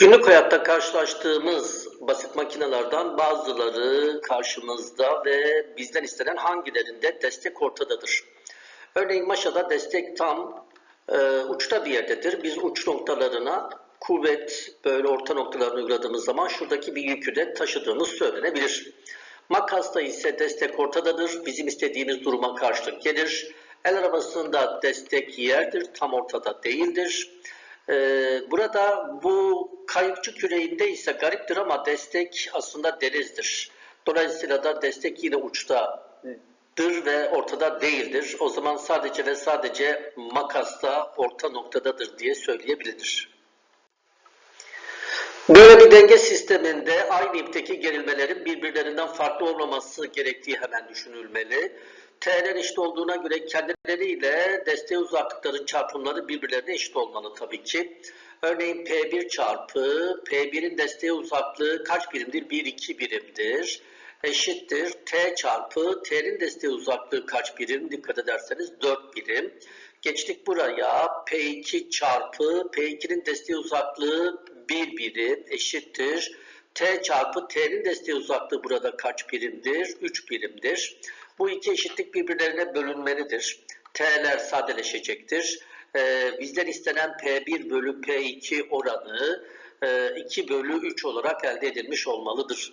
Günlük hayatta karşılaştığımız basit makinelerden bazıları karşımızda ve bizden istenen hangilerinde destek ortadadır. Örneğin maşada destek tam e, uçta bir yerdedir. Biz uç noktalarına kuvvet böyle orta noktalarını uyguladığımız zaman şuradaki bir yükü de taşıdığımız söylenebilir. Makasta ise destek ortadadır. Bizim istediğimiz duruma karşılık gelir. El arabasında destek yerdir, tam ortada değildir. Ee, burada bu kayıkçı küreğinde ise gariptir ama destek aslında denizdir. Dolayısıyla da destek yine uçtadır ve ortada değildir. O zaman sadece ve sadece makasta orta noktadadır diye söyleyebilir. Böyle bir denge sisteminde aynı ipteki gerilmelerin birbirlerinden farklı olmaması gerektiği hemen düşünülmeli. T'ler eşit olduğuna göre kendileriyle desteğe uzaklıkların çarpımları birbirlerine eşit olmalı tabii ki. Örneğin P1 çarpı P1'in desteğe uzaklığı kaç birimdir? 1, 2 birimdir. Eşittir. T çarpı T'nin desteğe uzaklığı kaç birim? Dikkat ederseniz 4 birim. Geçtik buraya. P2 çarpı P2'nin desteği uzaklığı 1 birim eşittir. T çarpı T'nin desteği uzaklığı burada kaç birimdir? 3 birimdir. Bu iki eşitlik birbirlerine bölünmelidir. T'ler sadeleşecektir. Ee, bizden istenen P1 bölü P2 oranı e, 2 bölü 3 olarak elde edilmiş olmalıdır.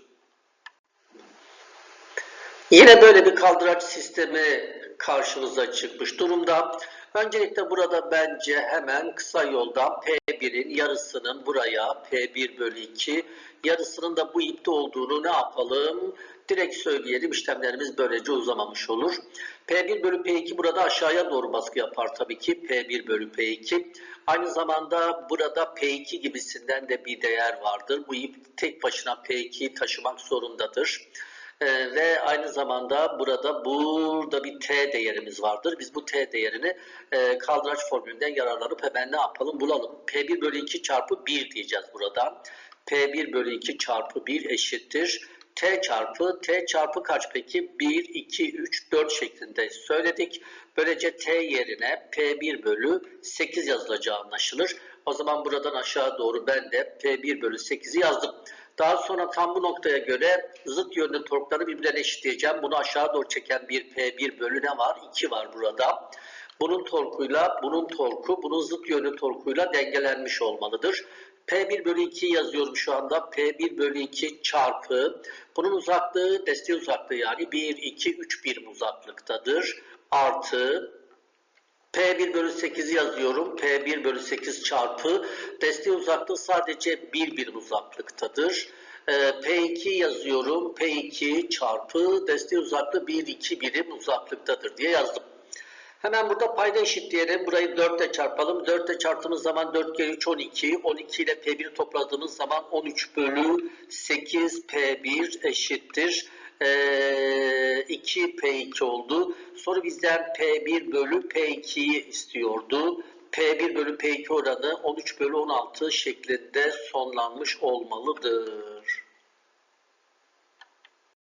Yine böyle bir kaldıraç sistemi karşımıza çıkmış durumda. Öncelikle burada bence hemen kısa yoldan P1'in yarısının buraya P1 bölü 2 yarısının da bu ipte olduğunu ne yapalım? Direkt söyleyelim işlemlerimiz böylece uzamamış olur. P1 bölü P2 burada aşağıya doğru baskı yapar tabii ki P1 bölü P2. Aynı zamanda burada P2 gibisinden de bir değer vardır. Bu ip tek başına P2'yi taşımak zorundadır. Ee, ve aynı zamanda burada burada bir t değerimiz vardır. Biz bu t değerini e, kaldıraç formülünden yararlanıp hemen ne yapalım bulalım. P1 bölü 2 çarpı 1 diyeceğiz burada. P1 bölü 2 çarpı 1 eşittir. T çarpı T çarpı kaç peki? 1, 2, 3, 4 şeklinde söyledik. Böylece T yerine P1 bölü 8 yazılacağı anlaşılır. O zaman buradan aşağı doğru ben de P1 bölü 8'i yazdım. Daha sonra tam bu noktaya göre zıt yönlü torkları birbirine eşitleyeceğim. Bunu aşağı doğru çeken bir P1 bölü ne var? 2 var burada. Bunun torkuyla bunun torku, bunun zıt yönlü torkuyla dengelenmiş olmalıdır. P1 bölü 2 yazıyorum şu anda. P1 bölü 2 çarpı. Bunun uzaklığı, desteği uzaklığı yani 1, 2, 3 birim uzaklıktadır. Artı P1 bölü 8'i yazıyorum. P1 bölü 8 çarpı desteği uzaklığı sadece 1 birim uzaklıktadır. Ee, P2 yazıyorum. P2 çarpı desteği uzaklığı 1, 2 birim uzaklıktadır diye yazdım. Hemen burada payda eşitleyelim. Burayı 4 ile çarpalım. 4 ile çarptığımız zaman 4 kere 3 12. 12 ile P1'i topladığımız zaman 13 bölü 8 P1 eşittir. Ee, 2 P2 oldu. Soru bizden P1 bölü P2'yi istiyordu. P1 bölü P2 oranı 13 bölü 16 şeklinde sonlanmış olmalıdır.